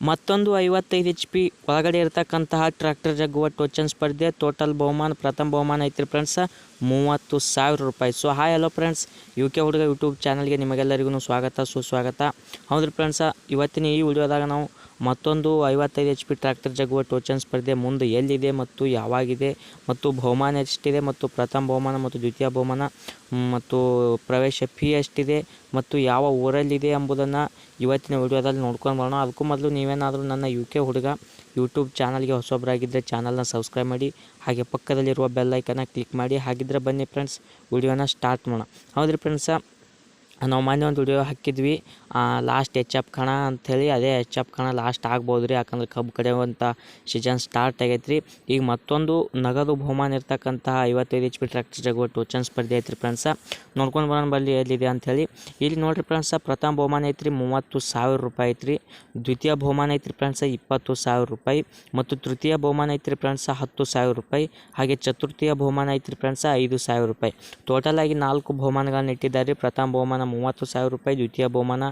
ಮತ್ತೊಂದು ಐವತ್ತೈದು H P ಒಳಗಡೆ ಇರತಕ್ಕಂತಹ ಟ್ರ್ಯಾಕ್ಟರ್ ಜಗ್ಗುವ ಟೋಚನ್ ಸ್ಪರ್ಧೆ ಟೋಟಲ್ ಬಹುಮಾನ, ಪ್ರಥಮ ಬಹುಮಾನ ಐತ್ರಿ ಫ್ರೆಂಡ್ಸ್ ಮೂವತ್ತು ಸಾವಿರ ರೂಪಾಯಿ. So hi hello friends U K ಹುಡುಗ ಯೂಟ್ಯೂಬ್ ಚಾನಲ್ಗೆ ನಿಮಗೆಲ್ಲರಿಗೂ ಸ್ವಾಗತ, ಸುಸ್ವಾಗತ. ಹೌದ್ರಿ ಫ್ರೆಂಡ್ಸ ಇವತ್ತಿನ ಈ ವಿಡಿಯೋದಾಗ ನಾವು ಮತ್ತೊಂದು ಐವತ್ತೈದು ಎಚ್ ಪಿ ಟ್ರ್ಯಾಕ್ಟರ್ ಜಗ್ಗುವ ಟೋಚನ್ ಸ್ಪರ್ಧೆ ಮುಂದೆ ಎಲ್ಲಿದೆ ಮತ್ತು ಯಾವಾಗಿದೆ ಮತ್ತು ಬಹುಮಾನ ಎಷ್ಟಿದೆ ಮತ್ತು ಪ್ರಥಮ ಬಹುಮಾನ ಮತ್ತು ದ್ವಿತೀಯ ಬಹುಮಾನ ಮತ್ತು ಪ್ರವೇಶ ಫೀ ಎಷ್ಟಿದೆ ಮತ್ತು ಯಾವ ಊರಲ್ಲಿದೆ ಎಂಬುದನ್ನು ಇವತ್ತಿನ ವಿಡಿಯೋದಲ್ಲಿ ನೋಡ್ಕೊಂಡು ಬರೋಣ. ಅದಕ್ಕೂ ಮೊದಲು ನೀವೇನಾದರೂ ನನ್ನ ಯು ಕೆ ಹುಡುಗ ಯೂಟ್ಯೂಬ್ ಚಾನಲ್ಗೆ ಹೊಸೊಬ್ಬರಾಗಿದ್ದರೆ ಚಾನಲ್ನ ಸಬ್ಸ್ಕ್ರೈಬ್ ಮಾಡಿ, ಹಾಗೆ ಪಕ್ಕದಲ್ಲಿರುವ ಬೆಲ್ ಐಕನ್ನ ಕ್ಲಿಕ್ ಮಾಡಿ. ಹಾಗಿದ್ದರೆ ಬನ್ನಿ ಫ್ರೆಂಡ್ಸ್ ವಿಡಿಯೋನ ಸ್ಟಾರ್ಟ್ ಮಾಡೋಣ. ಹೌದ್ರಿ ಫ್ರೆಂಡ್ಸ ನಾವು ಮೊನ್ನೆ ಒಂದು ವಿಡಿಯೋ ಹಾಕಿದ್ವಿ. ಲಾಸ್ಟ್ ಎಚ್ ಎಫ್ ಕಣ ಅಂಥೇಳಿ ಅದೇ ಎಚ್ ಎಫ್ ಕಣ ಲಾಸ್ಟ್ ಆಗ್ಬೋದು ರೀ. ಯಾಕಂದ್ರೆ ಕಬ್ಬು ಕಡೆಯುವಂಥ ಸೀಸನ್ ಸ್ಟಾರ್ಟ್ ಆಗೈತೆ ರೀ ಈಗ ಮತ್ತೊಂದು ನಗದು ಬಹುಮಾನ ಇರ್ತಕ್ಕಂತಹ ಐವತ್ತೈದು ಎಚ್ ಪಿ ಟ್ರ್ಯಾಕ್ಟರ್ ಜಗುವ ಟೋಚನ್ ಸ್ಪರ್ಧೆ ಐತ್ರಿ ಫ್ರೆಂಡ್ಸ ನೋಡ್ಕೊಂಡು ಬರೋಣ ಬಲ್ಲಿ ಎಲ್ಲಿದೆ ಅಂಥೇಳಿ ಇಲ್ಲಿ ನೋಡಿರಿ ಫ್ರೆಂಡ್ಸ ಪ್ರಥಮ ಬಹುಮಾನ ಐತ್ರಿ, ಮೂವತ್ತು ಸಾವಿರ ರೂಪಾಯಿ ಐತ್ರಿ. ದ್ವಿತೀಯ ಬಹುಮಾನ ಐತ್ರಿ ಫ್ರೆಂಡ್ಸ ಇಪ್ಪತ್ತು ಸಾವಿರ ರೂಪಾಯಿ. ಮತ್ತು ತೃತೀಯ ಬಹುಮಾನ ಐತ್ರಿ ಫ್ರೆಂಡ್ಸ ಹತ್ತು ಸಾವಿರ ರೂಪಾಯಿ. ಹಾಗೆ ಚತುರ್ಥಿಯ ಬಹುಮಾನ ಐತ್ರಿ ಫ್ರೆಂಡ್ಸ ಐದು ಸಾವಿರ ರೂಪಾಯಿ. ಟೋಟಲ್ ಆಗಿ ನಾಲ್ಕು ಬಹುಮಾನಗಳನ್ನ ಇಟ್ಟಿದ್ದಾರೆ ಪ್ರಥಮ ಬಹುಮಾನ ಮೂವತ್ತು ಸಾವಿರ ರೂಪಾಯಿ, ದ್ವಿತೀಯ ಬಹುಮಾನ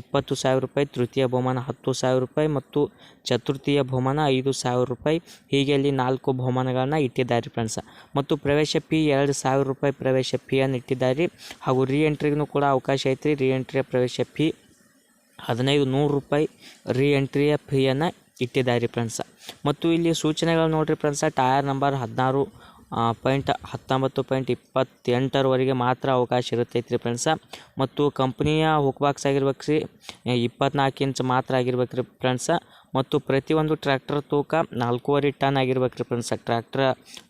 ಇಪ್ಪತ್ತು ಸಾವಿರ ರೂಪಾಯಿ, ತೃತೀಯ ಬಹುಮಾನ ಹತ್ತು ಸಾವಿರ ರೂಪಾಯಿ ಮತ್ತು ಚತುರ್ಥಿಯ ಬಹುಮಾನ ಐದು ಸಾವಿರ ರೂಪಾಯಿ. ಹೀಗೆ ಅಲ್ಲಿ ನಾಲ್ಕು ಬಹುಮಾನಗಳನ್ನು ಇಟ್ಟಿದ್ದಾರೆ ಫ್ರೆಂಡ್ಸ್ ಮತ್ತು ಪ್ರವೇಶ ಫೀ ಎರಡು ಸಾವಿರ ರೂಪಾಯಿ ಪ್ರವೇಶ ಫೀಯನ್ನು ಇಟ್ಟಿದ್ದಾರೆ. ಹಾಗೂ ರೀ ಎಂಟ್ರಿಗೂ ಕೂಡ ಅವಕಾಶ ಐತ್ರಿ. ರೀ ಎಂಟ್ರಿಯ ಪ್ರವೇಶ ಫೀ ಹದಿನೈದು ನೂರು ರೂಪಾಯಿ ರೀ ಎಂಟ್ರಿಯ ಫೀಯನ್ನು ಇಟ್ಟಿದ್ದಾರೆ ಫ್ರೆಂಡ್ಸ್ ಮತ್ತು ಇಲ್ಲಿ ಸೂಚನೆಗಳು ನೋಡಿರಿ ಫ್ರೆಂಡ್ಸ ಟಯರ್ ನಂಬರ್ ಹದಿನಾರು ಪಾಯಿಂಟ್ ಹತ್ತೊಂಬತ್ತು, ಪಾಯಿಂಟ್ ಇಪ್ಪತ್ತೆಂಟರವರೆಗೆ ಮಾತ್ರ ಅವಕಾಶ ಇರುತ್ತೈತ್ರಿ ಫ್ರೆಂಡ್ಸ ಮತ್ತು ಕಂಪ್ನಿಯ ಹುಕ್ ಬಾಕ್ಸ್ ಆಗಿರ್ಬೇಕು ರೀ ಇಪ್ಪತ್ನಾಲ್ಕು ಇಂಚ್ ಮಾತ್ರ ಆಗಿರ್ಬೇಕು ರೀ ಫ್ರೆಂಡ್ಸ ಮತ್ತು ಪ್ರತಿಯೊಂದು ಟ್ರ್ಯಾಕ್ಟರ್ ತೂಕ ನಾಲ್ಕೂವರೆ ಟನ್ ಆಗಿರ್ಬೇಕು ರೀ ಫ್ರೆಂಡ್ಸ ಟ್ರ್ಯಾಕ್ಟರ್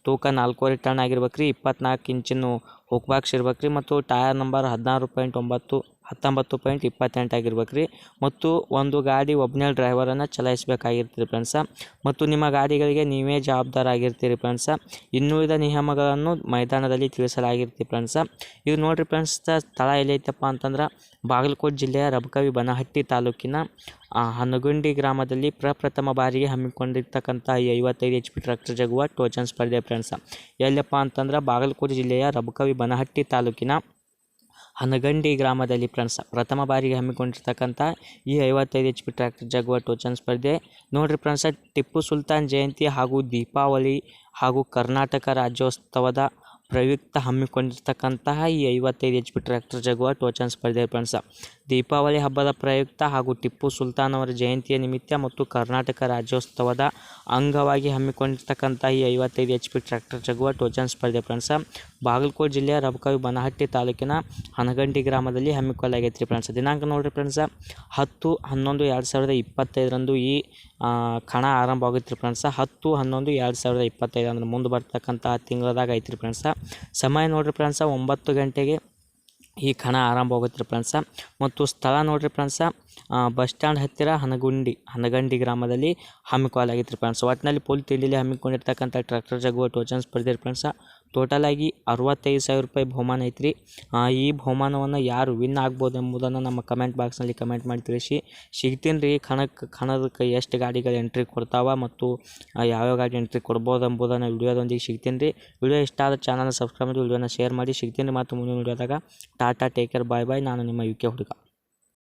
ತೂಕ ನಾಲ್ಕೂವರೆ ಟನ್ ಆಗಿರ್ಬೇಕು ರೀ ಇಪ್ಪತ್ನಾಲ್ಕು ಇಂಚಿನ ಹುಕ್ ಬಾಕ್ಸ್ ಇರ್ಬೇಕು ರೀ ಮತ್ತು ಟಯರ್ ನಂಬರ್ ಹದಿನಾರು ಪಾಯಿಂಟ್ ಒಂಬತ್ತು ಹತ್ತೊಂಬತ್ತು ಪಾಯಿಂಟ್ ಇಪ್ಪತ್ತೆಂಟು ಆಗಿರ್ಬೇಕು ರೀ ಮತ್ತು ಒಂದು ಗಾಡಿ ಒಬ್ಬನೇ ಡ್ರೈವರನ್ನು ಚಲಾಯಿಸಬೇಕಾಗಿರ್ತೀರಿ ಫ್ರೆಂಡ್ಸ ಮತ್ತು ನಿಮ್ಮ ಗಾಡಿಗಳಿಗೆ ನೀವೇ ಜವಾಬ್ದಾರ ಆಗಿರ್ತೀರಿ ಫ್ರೆಂಡ್ಸ ಇನ್ನುಳಿದ ನಿಯಮಗಳನ್ನು ಮೈದಾನದಲ್ಲಿ ತಿಳಿಸಲಾಗಿರ್ತೀವಿ ಫ್ರೆಂಡ್ಸ ಇದು ನೋಡಿರಿ ಫ್ರೆಂಡ್ಸ್ ಸ್ಥಳ ಎಲ್ಲೈತಪ್ಪ ಅಂತಂದ್ರೆ ಬಾಗಲಕೋಟೆ ಜಿಲ್ಲೆಯ ರಬಕವಿ ಬನಹಟ್ಟಿ ತಾಲೂಕಿನ ಹನಗುಂಡಿ ಗ್ರಾಮದಲ್ಲಿ ಪ್ರಪ್ರಥಮ ಬಾರಿಗೆ ಹಮ್ಮಿಕೊಂಡಿರ್ತಕ್ಕಂಥ ಈ ಐವತ್ತೈದು ಎಚ್ ಪಿ ಟ್ರ್ಯಾಕ್ಟರ್ ಜಗುವ ಟೋಚನ್ ಸ್ಪರ್ಧೆ ಫ್ರೆಂಡ್ಸ ಎಲ್ಲಪ್ಪ ಅಂತಂದ್ರೆ ಬಾಗಲಕೋಟೆ ಜಿಲ್ಲೆಯ ರಬಕವಿ ಬನಹಟ್ಟಿ ತಾಲೂಕಿನ ಹನಗಂಡಿ ಗ್ರಾಮದಲ್ಲಿ ಫ್ರೆಂಡ್ಸ್ ಪ್ರಥಮ ಬಾರಿಗೆ ಹಮ್ಮಿಕೊಂಡಿರ್ತಕ್ಕಂಥ ಈ ಐವತ್ತೈದು ಎಚ್ ಪಿ ಟ್ರ್ಯಾಕ್ಟರ್ ಜಗುವ ಟೋಚನ್ ಸ್ಪರ್ಧೆ. ನೋಡಿರಿ ಫ್ರೆಂಡ್ಸ ಟಿಪ್ಪು ಸುಲ್ತಾನ್ ಜಯಂತಿ ಹಾಗೂ ದೀಪಾವಳಿ ಹಾಗೂ ಕರ್ನಾಟಕ ರಾಜ್ಯೋತ್ಸವದ ಪ್ರಯುಕ್ತ ಹಮ್ಮಿಕೊಂಡಿರ್ತಕ್ಕಂತಹ ಈ ಐವತ್ತೈದು ಎಚ್ ಪಿ ಟ್ರ್ಯಾಕ್ಟರ್ ಜಗುವ ಟೋಚನ್ ಸ್ಪರ್ಧೆ ಫ್ರೆಂಡ್ಸ ದೀಪಾವಳಿ ಹಬ್ಬದ ಪ್ರಯುಕ್ತ ಹಾಗೂ ಟಿಪ್ಪು ಸುಲ್ತಾನ್ ಅವರ ಜಯಂತಿಯ ನಿಮಿತ್ತ ಮತ್ತು ಕರ್ನಾಟಕ ರಾಜ್ಯೋತ್ಸವದ ಅಂಗವಾಗಿ ಹಮ್ಮಿಕೊಂಡಿರ್ತಕ್ಕಂಥ ಈ ಐವತ್ತೈದು ಎಚ್ ಪಿ ಟ್ರ್ಯಾಕ್ಟರ್ ಜಗುವ ಟೋಚನ್ ಸ್ಪರ್ಧೆ ಫ್ರೆಂಡ್ಸ, ಬಾಗಲಕೋಟೆ ಜಿಲ್ಲೆಯ ರಬಕವಿ ಬನಹಟ್ಟಿ ತಾಲೂಕಿನ ಹನಗಂಡಿ ಗ್ರಾಮದಲ್ಲಿ ಹಮ್ಮಿಕೊಳ್ಳಲಾಗೈತೆ ರೀ ಫ್ರೆಂಡ್ಸ್. ದಿನಾಂಕ ನೋಡಿರಿ ಫ್ರೆಂಡ್ಸ್, ಹತ್ತು ಹನ್ನೊಂದು ಎರಡು ಸಾವಿರದ ಇಪ್ಪತ್ತೈದರಂದು ಈ ಕಣ ಆರಂಭ ಆಗುತ್ತೆ ರೀ ಫ್ರೆಂಡ್ಸ. ಹತ್ತು ಹನ್ನೊಂದು ಎರಡು ಸಾವಿರದ ಇಪ್ಪತ್ತೈದು ಅಂದ್ರೆ ಮುಂದೆ ಬರ್ತಕ್ಕಂಥ ತಿಂಗಳದಾಗ ಐತ್ರಿ ಫ್ರೆಂಡ್ಸ್. ಸಮಯ ನೋಡಿರಿ ಫ್ರೆಂಡ್ಸ್, ಒಂಬತ್ತು ಗಂಟೆಗೆ ಈ ಕಣ ಆರಂಭವಾಗುತ್ತೆ ಫ್ರೆಂಡ್ಸ. ಮತ್ತು ಸ್ಥಳ ನೋಡಿರಿ ಫ್ರೆಂಡ್ಸ. ಬಸ್ ಸ್ಟ್ಯಾಂಡ್ ಹತ್ತಿರ ಹನಗುಂಡಿ, ಹನಗಂಡಿ ಗ್ರಾಮದಲ್ಲಿ ಹಮ್ಮಿಕೊಳ್ಳಲಾಗಿತ್ತು ಫ್ರೆಂಡ್ಸ್. ಒಟ್ಟಿನಲ್ಲಿ ಪೋಲಿ ತಿಂಡಿಲಿ ಹಮ್ಮಿಕೊಂಡಿರ್ತಕ್ಕಂಥ ಟ್ರ್ಯಾಕ್ಟರ್ ಜಗುವ ಟೋಚನ್ ಸ್ಪರ್ಧೆ ಫ್ರೆಂಡ್ಸ್ ಫ್ರೆಂಡ್ಸ. ಟೋಟಲ್ ಆಗಿ ಅರವತ್ತೈದು ಸಾವಿರ ರೂಪಾಯಿ ಬಹುಮಾನ ಐತ್ರಿ. ಈ ಬಹುಮಾನವನ್ನು ಯಾರು ವಿನ್ ಆಗ್ಬೋದು ಎಂಬುದನ್ನು ನಮ್ಮ ಕಮೆಂಟ್ ಬಾಕ್ಸ್ನಲ್ಲಿ ಕಮೆಂಟ್ ಮಾಡಿ ತಿಳಿಸಿ. ಸಿಗ್ತೀನಿ ರೀ ಕಣಕ್ಕೆ ಕಣದಕ್ಕೆ ಎಷ್ಟು ಗಾಡಿಗಳು ಎಂಟ್ರಿ ಕೊಡ್ತಾವೆ ಮತ್ತು ಯಾವ್ಯಾವ ಗಾಡಿ ಎಂಟ್ರಿ ಕೊಡ್ಬೋದು ಎಂಬುದನ್ನು ವಿಡಿಯೋದೊಂದಿಗೆ ಸಿಗ್ತೀನಿ ರೀ. ವಿಡಿಯೋ ಇಷ್ಟ ಆದ ಚಾನಲ್ನ ಸಬ್ಸ್ಕ್ರೈಬ್ ಮಾಡಿ, ವಿಡಿಯೋನ ಶೇರ್ ಮಾಡಿ. ಸಿಗ್ತೀನಿ ರೀ ಮತ್ತು ಮುಂದಿನ ವಿಡಿಯೋದಾಗ. Tata take care bye bye ನಾನು ನಿಮ್ಮ ಯು ಕೆ ಹುಡುಗ.